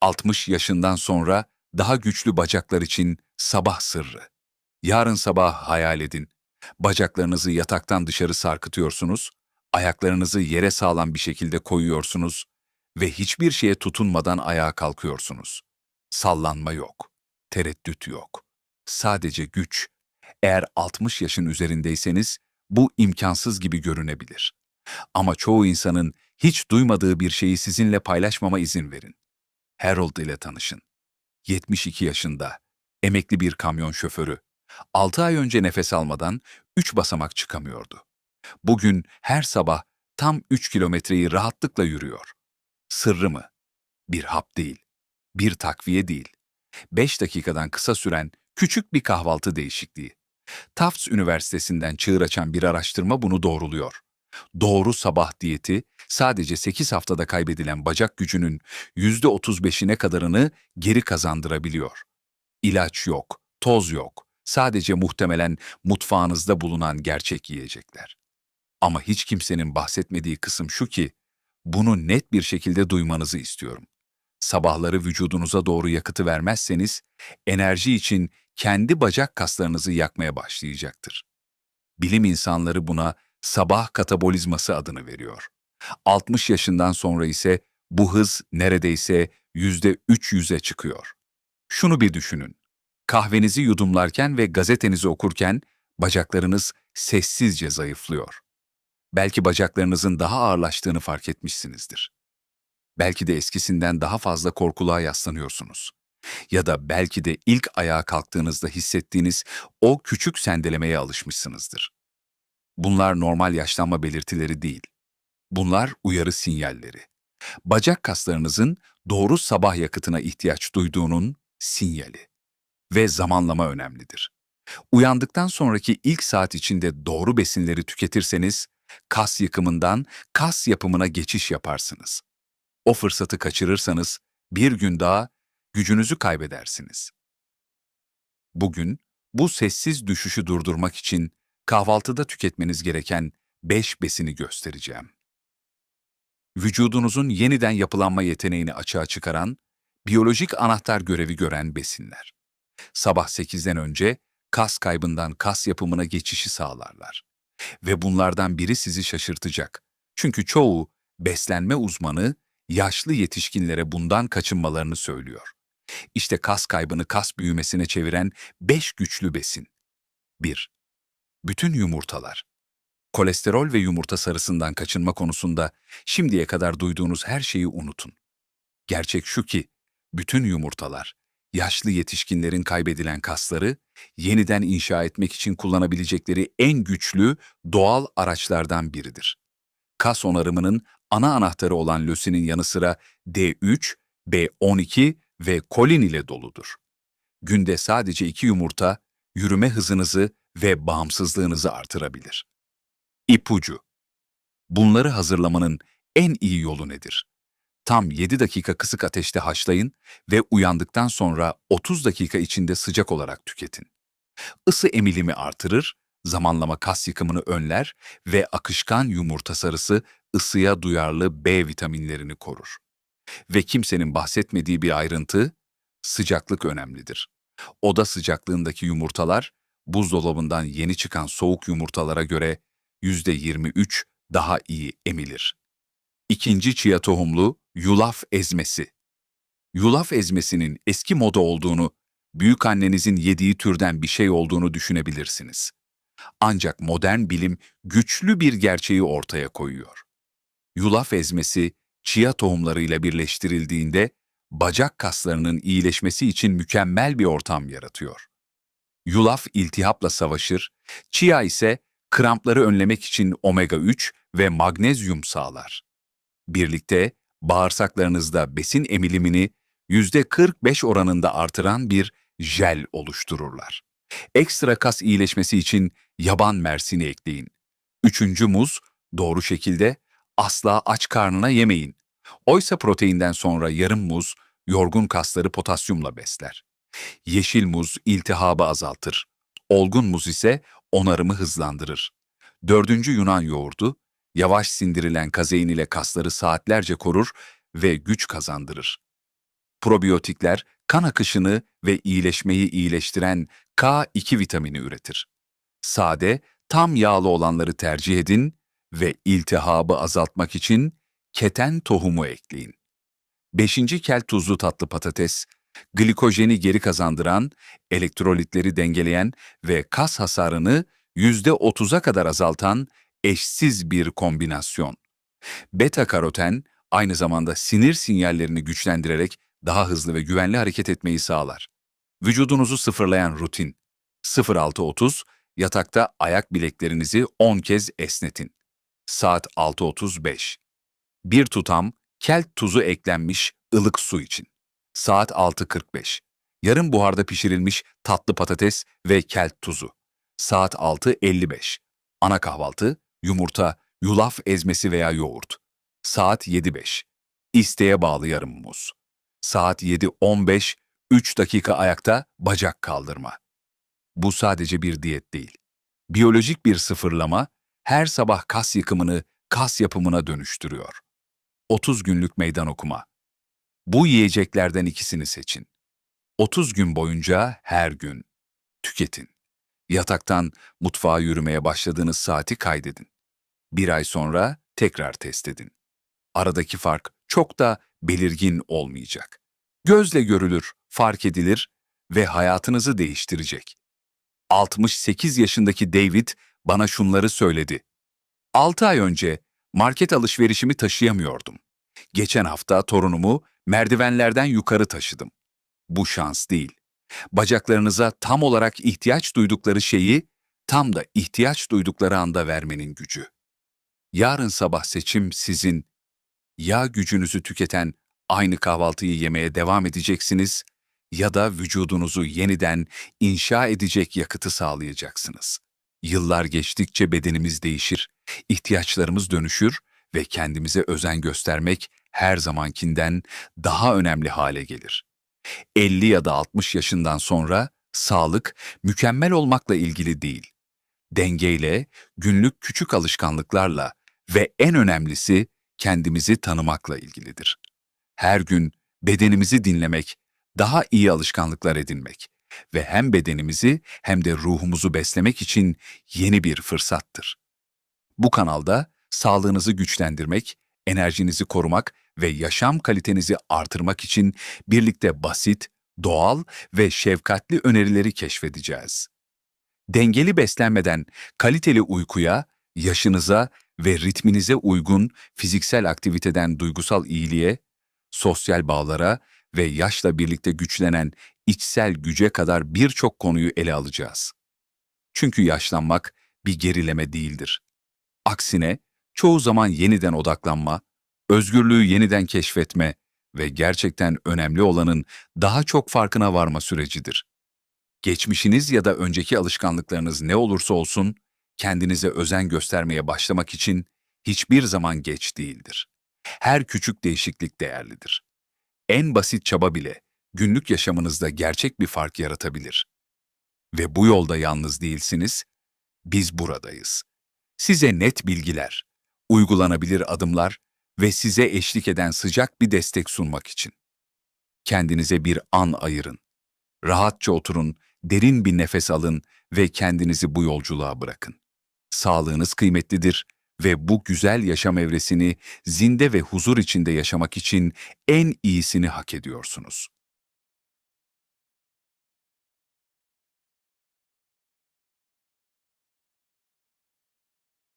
60 yaşından sonra daha güçlü bacaklar için sabah sırrı. Yarın sabah hayal edin. Bacaklarınızı yataktan dışarı sarkıtıyorsunuz, ayaklarınızı yere sağlam bir şekilde koyuyorsunuz ve hiçbir şeye tutunmadan ayağa kalkıyorsunuz. Sallanma yok, tereddüt yok. Sadece güç. Eğer 60 yaşın üzerindeyseniz bu imkansız gibi görünebilir. Ama çoğu insanın hiç duymadığı bir şeyi sizinle paylaşmama izin verin. Harold ile tanışın. 72 yaşında, emekli bir kamyon şoförü. 6 ay önce nefes almadan 3 basamak çıkamıyordu. Bugün her sabah tam 3 kilometreyi rahatlıkla yürüyor. Sırrı mı? Bir hap değil, bir takviye değil. 5 dakikadan kısa süren küçük bir kahvaltı değişikliği. Tufts Üniversitesi'nden çığır açan bir araştırma bunu doğruluyor. Doğru sabah diyeti sadece 8 haftada kaybedilen bacak gücünün %35'ine kadarını geri kazandırabiliyor. İlaç yok, toz yok. Sadece muhtemelen mutfağınızda bulunan gerçek yiyecekler. Ama hiç kimsenin bahsetmediği kısım şu ki, bunu net bir şekilde duymanızı istiyorum. Sabahları vücudunuza doğru yakıtı vermezseniz, enerji için kendi bacak kaslarınızı yakmaya başlayacaktır. Bilim insanları buna sabah katabolizması adını veriyor. 60 yaşından sonra ise bu hız neredeyse %300'e çıkıyor. Şunu bir düşünün. Kahvenizi yudumlarken ve gazetenizi okurken bacaklarınız sessizce zayıflıyor. Belki bacaklarınızın daha ağırlaştığını fark etmişsinizdir. Belki de eskisinden daha fazla korkuluğa yaslanıyorsunuz. Ya da belki de ilk ayağa kalktığınızda hissettiğiniz o küçük sendelemeye alışmışsınızdır. Bunlar normal yaşlanma belirtileri değil. Bunlar uyarı sinyalleri. Bacak kaslarınızın doğru sabah yakıtına ihtiyaç duyduğunun sinyali. Ve zamanlama önemlidir. Uyandıktan sonraki ilk saat içinde doğru besinleri tüketirseniz, kas yıkımından kas yapımına geçiş yaparsınız. O fırsatı kaçırırsanız bir gün daha gücünüzü kaybedersiniz. Bugün bu sessiz düşüşü durdurmak için kahvaltıda tüketmeniz gereken 5 besini göstereceğim. Vücudunuzun yeniden yapılanma yeteneğini açığa çıkaran, biyolojik anahtar görevi gören besinler. Sabah 8'den önce kas kaybından kas yapımına geçişi sağlarlar. Ve bunlardan biri sizi şaşırtacak. Çünkü çoğu beslenme uzmanı yaşlı yetişkinlere bundan kaçınmalarını söylüyor. İşte kas kaybını kas büyümesine çeviren 5 güçlü besin. 1. Bütün yumurtalar. Kolesterol ve yumurta sarısından kaçınma konusunda şimdiye kadar duyduğunuz her şeyi unutun. Gerçek şu ki, bütün yumurtalar, yaşlı yetişkinlerin kaybedilen kasları yeniden inşa etmek için kullanabilecekleri en güçlü doğal araçlardan biridir. Kas onarımının ana anahtarı olan lösinin yanı sıra D3, B12 ve kolin ile doludur. Günde sadece iki yumurta, yürüme hızınızı ve bağımsızlığınızı artırabilir. İpucu Bunları hazırlamanın en iyi yolu nedir? Tam 7 dakika kısık ateşte haşlayın ve uyandıktan sonra 30 dakika içinde sıcak olarak tüketin. Isı emilimi artırır, zamanlama kas yıkımını önler ve akışkan yumurta sarısı ısıya duyarlı B vitaminlerini korur. Ve kimsenin bahsetmediği bir ayrıntı, sıcaklık önemlidir. Oda sıcaklığındaki yumurtalar, buzdolabından yeni çıkan soğuk yumurtalara göre %23 daha iyi emilir. İkinci chia tohumlu yulaf ezmesi. Yulaf ezmesinin eski moda olduğunu, büyük annenizin yediği türden bir şey olduğunu düşünebilirsiniz. Ancak modern bilim güçlü bir gerçeği ortaya koyuyor. Yulaf ezmesi chia tohumlarıyla birleştirildiğinde bacak kaslarının iyileşmesi için mükemmel bir ortam yaratıyor. Yulaf iltihapla savaşır, chia ise krampları önlemek için omega 3 ve magnezyum sağlar. Birlikte bağırsaklarınızda besin emilimini %45 oranında artıran bir jel oluştururlar. Ekstra kas iyileşmesi için yaban mersini ekleyin. Üçüncü muz, doğru şekilde asla aç karnına yemeyin. Oysa proteinden sonra yarım muz, yorgun kasları potasyumla besler. Yeşil muz iltihabı azaltır. Olgun muz ise onarımı hızlandırır. Dördüncü Yunan yoğurdu, yavaş sindirilen kazein ile kasları saatlerce korur ve güç kazandırır. Probiyotikler kan akışını ve iyileşmeyi iyileştiren K2 vitamini üretir. Sade, tam yağlı olanları tercih edin ve iltihabı azaltmak için keten tohumu ekleyin. 5. kel tuzlu tatlı patates, glikojeni geri kazandıran, elektrolitleri dengeleyen ve kas hasarını %30'a kadar azaltan eşsiz bir kombinasyon. Beta karoten aynı zamanda sinir sinyallerini güçlendirerek daha hızlı ve güvenli hareket etmeyi sağlar. Vücudunuzu sıfırlayan rutin. 06.30 yatakta ayak bileklerinizi 10 kez esnetin. Saat 6.35. Bir tutam kelt tuzu eklenmiş ılık su için. Saat 6.45. Yarım buharda pişirilmiş tatlı patates ve kelt tuzu. Saat 6.55. Ana kahvaltı, yumurta, yulaf ezmesi veya yoğurt. Saat 7.05. İsteğe bağlı yarım muz. Saat 7.15, 3 dakika ayakta bacak kaldırma. Bu sadece bir diyet değil. Biyolojik bir sıfırlama her sabah kas yıkımını kas yapımına dönüştürüyor. 30 günlük meydan okuma. Bu yiyeceklerden ikisini seçin. 30 gün boyunca her gün. Tüketin. Yataktan mutfağa yürümeye başladığınız saati kaydedin. Bir ay sonra tekrar test edin. Aradaki fark çok da belirgin olmayacak. Gözle görülür, fark edilir ve hayatınızı değiştirecek. 68 yaşındaki David bana şunları söyledi. 6 ay önce market alışverişimi taşıyamıyordum. Geçen hafta torunumu merdivenlerden yukarı taşıdım. Bu şans değil. Bacaklarınıza tam olarak ihtiyaç duydukları şeyi tam da ihtiyaç duydukları anda vermenin gücü. Yarın sabah seçim sizin. Ya gücünüzü tüketen aynı kahvaltıyı yemeye devam edeceksiniz ya da vücudunuzu yeniden inşa edecek yakıtı sağlayacaksınız. Yıllar geçtikçe bedenimiz değişir, ihtiyaçlarımız dönüşür ve kendimize özen göstermek her zamankinden daha önemli hale gelir. 50 ya da 60 yaşından sonra sağlık mükemmel olmakla ilgili değil. Dengeyle, günlük küçük alışkanlıklarla ve en önemlisi kendimizi tanımakla ilgilidir. Her gün bedenimizi dinlemek, daha iyi alışkanlıklar edinmek ve hem bedenimizi hem de ruhumuzu beslemek için yeni bir fırsattır. Bu kanalda sağlığınızı güçlendirmek, enerjinizi korumak ve yaşam kalitenizi artırmak için birlikte basit, doğal ve şefkatli önerileri keşfedeceğiz. Dengeli beslenmeden kaliteli uykuya, yaşınıza ve ritminize uygun fiziksel aktiviteden duygusal iyiliğe, sosyal bağlara ve yaşla birlikte güçlenen içsel güce kadar birçok konuyu ele alacağız. Çünkü yaşlanmak bir gerileme değildir. Aksine çoğu zaman yeniden odaklanma, özgürlüğü yeniden keşfetme ve gerçekten önemli olanın daha çok farkına varma sürecidir. Geçmişiniz ya da önceki alışkanlıklarınız ne olursa olsun, kendinize özen göstermeye başlamak için hiçbir zaman geç değildir. Her küçük değişiklik değerlidir. En basit çaba bile günlük yaşamınızda gerçek bir fark yaratabilir. Ve bu yolda yalnız değilsiniz, biz buradayız. Size net bilgiler, uygulanabilir adımlar ve size eşlik eden sıcak bir destek sunmak için. Kendinize bir an ayırın. Rahatça oturun, derin bir nefes alın ve kendinizi bu yolculuğa bırakın. Sağlığınız kıymetlidir ve bu güzel yaşam evresini zinde ve huzur içinde yaşamak için en iyisini hak ediyorsunuz.